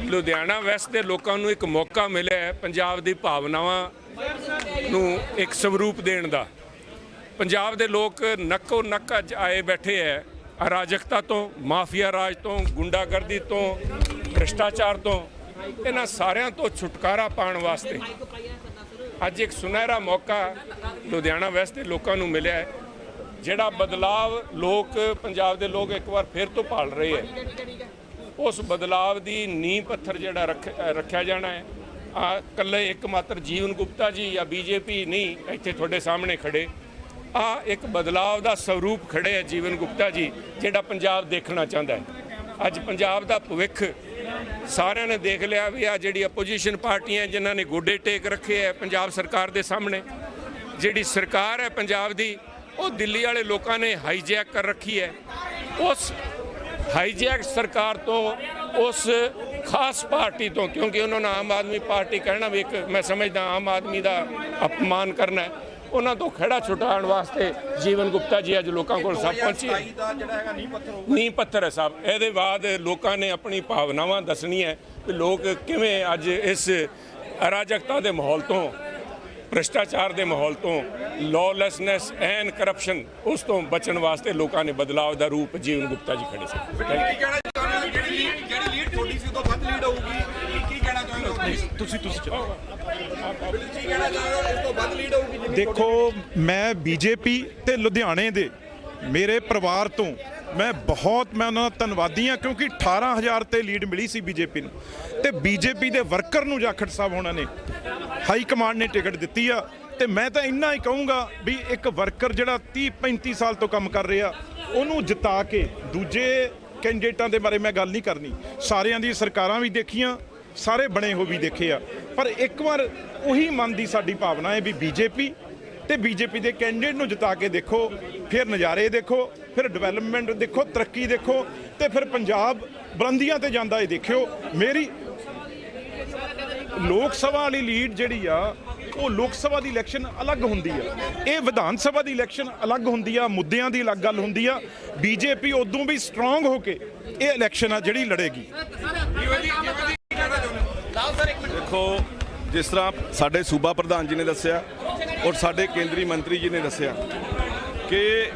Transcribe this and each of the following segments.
Ludhiana West ਦੇ ਲੋਕਾਂ ਨੂੰ ਇੱਕ ਮੌਕਾ ਮਿਲਿਆ ਹੈ ਪੰਜਾਬ ਦੀ ਭਾਵਨਾਵਾਂ ਨੂੰ ਇੱਕ ਸਵਰੂਪ ਦੇਣ ਦਾ। ਪੰਜਾਬ ਦੇ ਲੋਕ ਨੱਕੋ ਨੱਕ ਅੱਜ ਆਏ ਬੈਠੇ ਹੈ ਅਰਾਜਕਤਾ ਤੋਂ, ਮਾਫੀਆ ਰਾਜ ਤੋਂ, ਗੁੰਡਾਗਰਦੀ ਤੋਂ, ਭ੍ਰਿਸ਼ਟਾਚਾਰ ਤੋਂ, ਇਹਨਾਂ ਸਾਰਿਆਂ ਤੋਂ ਛੁਟਕਾਰਾ ਪਾਉਣ ਵਾਸਤੇ ਅੱਜ ਇੱਕ ਸੁਨਹਿਰਾ ਮੌਕਾ ਲੁਧਿਆਣਾ ਵੈਸਟ ਦੇ ਲੋਕਾਂ ਨੂੰ ਮਿਲਿਆ ਹੈ, ਜਿਹੜਾ ਬਦਲਾਵ ਲੋਕ, ਪੰਜਾਬ ਦੇ ਲੋਕ ਇੱਕ ਵਾਰ ਫਿਰ ਤੋਂ ਭਾਲ ਰਹੇ ਹੈ। ਉਸ ਬਦਲਾਵ ਦੀ ਨੀਂਹ ਪੱਥਰ ਜਿਹੜਾ ਰੱਖ- ਰੱਖਿਆ ਜਾਣਾ ਹੈ। ਆ ਕੱਲੇ ਇੱਕ ਮਾਤਰ ਜੀਵਨ ਗੁਪਤਾ ਜੀ ਜਾਂ ਬੀਜੇਪੀ ਨਹੀਂ, ਇੱਥੇ ਤੁਹਾਡੇ ਸਾਹਮਣੇ ਖੜੇ। ਆ ਇੱਕ ਬਦਲਾਵ ਦਾ ਸਰੂਪ ਖੜੇ ਹੈ ਜੀਵਨ ਗੁਪਤਾ ਜੀ, ਜਿਹੜਾ ਪੰਜਾਬ ਦੇਖਣਾ ਚਾਹੁੰਦਾ ਹੈ। ਅੱਜ ਪੰਜਾਬ ਦਾ ਭਵਿੱਖ ਸਾਰਿਆਂ ਨੇ ਦੇਖ ਲਿਆ ਵੀ ਆ ਜਿਹੜੀ ਆਪੋਜੀਸ਼ਨ ਪਾਰਟੀਆਂ ਜਿਨ੍ਹਾਂ ਨੇ ਗੋਡੇ ਟੇਕ ਰੱਖੇ ਹੈ ਪੰਜਾਬ ਸਰਕਾਰ ਦੇ ਸਾਹਮਣੇ, ਜਿਹੜੀ ਸਰਕਾਰ ਹੈ ਪੰਜਾਬ ਦੀ, ਉਹ ਦਿੱਲੀ ਵਾਲੇ ਲੋਕਾਂ ਨੇ ਹਾਈਜੈਕ ਕਰ ਰੱਖੀ ਹੈ। ਉਸ ਹਾਈਜੈਕ ਸਰਕਾਰ ਤੋਂ ਉਸ ਖਾਸ ਪਾਰਟੀ ਤੋਂ ਕਿਉਂਕਿ ਉਹਨਾਂ ਨੇ ਆਮ ਆਦਮੀ ਪਾਰਟੀ ਕਹਿਣਾ ਵੀ ਇੱਕ ਮੈਂ ਸਮਝਦਾ ਆਮ ਆਦਮੀ ਦਾ ਅਪਮਾਨ ਕਰਨਾ ਹੈ। ਉਹਨਾਂ ਤੋਂ ਖੜਾ ਛੁਟਾਉਣ ਵਾਸਤੇ ਜੀਵਨ ਗੁਪਤਾ ਜੀ ਅੱਜ ਲੋਕਾਂ ਕੋਲ ਸਭ ਪਹੁੰਚੇ ਨੀਂਹ ਪੱਥਰ ਹੈ ਸਾਹਿਬ ਇਹਦੇ ਬਾਅਦ ਲੋਕਾਂ ਨੇ ਆਪਣੀ ਭਾਵਨਾਵਾਂ ਦੱਸਣੀਆਂ ਹੈ ਕਿ ਲੋਕ ਕਿਵੇਂ ਅੱਜ ਇਸ ਅਰਾਜਕਤਾ ਦੇ ਮਾਹੌਲ ਤੋਂ ਭ੍ਰਿਸ਼ਟਾਚਾਰ ਦੇ ਮਾਹੌਲ ਤੋਂ ਲੌਲੈਸਨੈਸ ਐਂਡ ਕਰਪਸ਼ਨ ਉਸ ਤੋਂ ਬਚਣ ਵਾਸਤੇ ਲੋਕਾਂ ਨੇ ਬਦਲਾਅ ਦਾ ਰੂਪ ਜੀਵਨ ਗੁਪਤਾ ਜੀ ਖੜੇ ਸੀ। ਤੁਸੀਂ ਤੁਸੀਂ ਚਲੋ। ਦੇਖੋ ਮੈਂ ਬੀਜੇਪੀ ਤੇ ਲੁਧਿਆਣੇ ਦੇ ਮੇਰੇ ਪਰਿਵਾਰ ਤੋਂ ਮੈਂ ਬਹੁਤ, ਮੈਂ ਉਹਨਾਂ ਦਾ ਧੰਨਵਾਦੀ ਹਾਂ ਕਿਉਂਕਿ 18000 ਤੇ ਲੀਡ ਮਿਲੀ ਸੀ ਬੀਜੇਪੀ ਨੂੰ। ਤੇ ਬੀਜੇਪੀ ਦੇ ਵਰਕਰ ਨੂੰ ਜਾਖੜ ਸਾਹਿਬ ਉਹਨਾਂ ਨੇ ਹਾਈ ਕਮਾਂਡ ਨੇ ਟਿਕਟ ਦਿੱਤੀ ਆ। ਤੇ ਮੈਂ ਤਾਂ ਇੰਨਾ ਹੀ ਕਹੂੰਗਾ ਵੀ ਇੱਕ ਵਰਕਰ ਜਿਹੜਾ 30 35 ਸਾਲ ਤੋਂ ਕੰਮ ਕਰ ਰਿਹਾ, ਉਹਨੂੰ ਜਿਤਾ ਕੇ ਦੂਜੇ ਕੈਂਡੀਡੇਟਾਂ ਦੇ ਬਾਰੇ ਮੈਂ ਗੱਲ ਨਹੀਂ ਕਰਨੀ। ਸਾਰਿਆਂ ਦੀ ਸਰਕਾਰਾਂ ਵੀ ਦੇਖੀਆਂ, ਸਾਰੇ ਬਣੇ ਹੋ ਵੀ ਦੇਖੇ ਆ। ਪਰ ਇੱਕ ਵਾਰ ਉਹੀ ਮਨ ਦੀ ਸਾਡੀ ਭਾਵਨਾ ਹੈ ਵੀ ਬੀਜੇਪੀ ਤੇ ਬੀਜੇਪੀ ਦੇ ਕੈਂਡੀਡੇਟ ਨੂੰ ਜਿਤਾ ਕੇ ਦੇਖੋ, ਫਿਰ ਨਜ਼ਾਰੇ ਦੇਖੋ, ਫਿਰ ਡਿਵੈਲਪਮੈਂਟ ਦੇਖੋ, ਤਰੱਕੀ ਦੇਖੋ ਤੇ ਫਿਰ ਪੰਜਾਬ ਬੁਲੰਦੀਆਂ ਤੇ ਜਾਂਦਾ ਇਹ ਦੇਖਿਓ। ਮੇਰੀ ਲੋਕ ਸਭਾ ਵਾਲੀ ਲੀਡ ਜਿਹੜੀ ਆ, ਉਹ ਲੋਕ ਸਭਾ ਦੀ ਇਲੈਕਸ਼ਨ ਅਲੱਗ ਹੁੰਦੀ ਆ। ਇਹ ਵਿਧਾਨ ਸਭਾ ਦੀ ਇਲੈਕਸ਼ਨ ਅਲੱਗ ਹੁੰਦੀ ਆ, ਮੁੱਦਿਆਂ ਦੀ ਅਲੱਗ ਗੱਲ ਹੁੰਦੀ ਆ। ਬੀਜੇਪੀ ਉਦੋਂ ਵੀ ਸਟਰੋਂਗ ਹੋ ਕੇ ਇਹ ਇਲੈਕਸ਼ਨ ਆ ਜਿਹੜੀ ਲੜੇਗੀ। ਦੇਖੋ, ਜਿਸ ਤਰ੍ਹਾਂ ਸਾਡੇ ਸੂਬਾ ਪ੍ਰਧਾਨ ਜੀ ਨੇ ਦੱਸਿਆ ਔਰ ਸਾਡੇ ਕੇਂਦਰੀ ਮੰਤਰੀ ਜੀ ਨੇ ਦੱਸਿਆ ਕਿ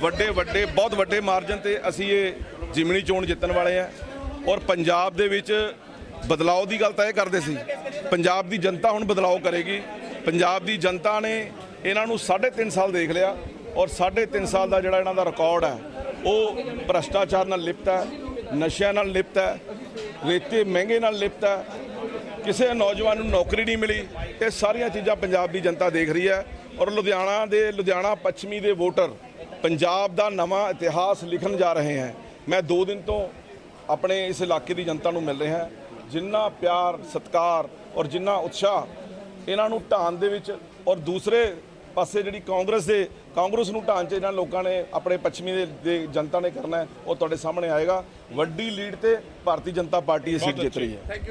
ਵੱਡੇ ਵੱਡੇ, ਬਹੁਤ ਵੱਡੇ ਮਾਰਜਨ ਤੇ ਅਸੀਂ ਇਹ ਜਿਮਣੀ ਚੋਣ ਜਿੱਤਣ ਵਾਲੇ ਆ ਔਰ ਪੰਜਾਬ ਦੇ ਵਿੱਚ ਬਦਲਾਅ ਦੀ ਗੱਲ ਤਾਂ ਇਹ ਕਰਦੇ ਸੀ। ਪੰਜਾਬ ਦੀ ਜਨਤਾ ਹੁਣ ਬਦਲਾਅ ਕਰੇਗੀ। ਪੰਜਾਬ ਦੀ ਜਨਤਾ ਨੇ ਇਹਨਾਂ ਨੂੰ 3.5 ਸਾਲ ਦੇਖ ਲਿਆ ਔਰ 3.5 ਸਾਲ ਦਾ ਜਿਹੜਾ ਇਹਨਾਂ ਦਾ ਰਿਕਾਰਡ ਹੈ, ਉਹ ਭ੍ਰਸ਼ਟਾਚਾਰ ਨਾਲ ਲਿਪਤ ਹੈ, ਨਸ਼ਿਆਂ ਨਾਲ ਲਿਪਤ ਹੈ, ਰੇਤੇ ਮਹਿੰਗੇ ਨਾਲ ਲਿਪਤ ਹੈ ਕਿਸੇ ਨੌਜਵਾਨ ਨੂੰ ਨੌਕਰੀ ਨਹੀਂ ਮਿਲੀ ਇਹ ਸਾਰੀਆਂ ਚੀਜ਼ਾਂ ਪੰਜਾਬ ਦੀ ਜਨਤਾ ਦੇਖ ਰਹੀ ਹੈ ਔਰ ਲੁਧਿਆਣਾ ਦੇ ਲੁਧਿਆਣਾ ਪੱਛਮੀ ਦੇ ਵੋਟਰ ਪੰਜਾਬ ਦਾ ਨਵਾਂ ਇਤਿਹਾਸ ਲਿਖਣ ਜਾ ਰਹੇ ਹਨ ਮੈਂ 2 ਦਿਨ ਤੋਂ ਆਪਣੇ ਇਸ ਇਲਾਕੇ ਦੀ ਜਨਤਾ ਨੂੰ ਮਿਲ ਰਿਹਾ ਜਿੰਨਾ ਪਿਆਰ ਸਤਿਕਾਰ ਔਰ ਜਿੰਨਾ ਉਤਸ਼ਾਹ ਇਹਨਾਂ ਨੂੰ ਢਾਣ ਦੇ ਵਿੱਚ ਔਰ ਦੂਸਰੇ ਪਾਸੇ ਜਿਹੜੀ ਕਾਂਗਰਸ ਦੇ ਕਾਂਗਰਸ ਨੂੰ ਢਾਣ 'ਚ ਇਹਨਾਂ ਲੋਕਾਂ ਨੇ ਆਪਣੇ ਪੱਛਮੀ ਦੇ- ਦੇ ਜਨਤਾ ਨੇ ਕਰਨਾ ਉਹ ਤੁਹਾਡੇ ਸਾਹਮਣੇ ਆਏਗਾ। ਵੱਡੀ ਲੀਡ ਤੇ ਭਾਰਤੀ ਜਨਤਾ ਪਾਰਟੀ ਇਹ ਸੀਟ ਜਿੱਤ ਰਹੀ ਹੈ।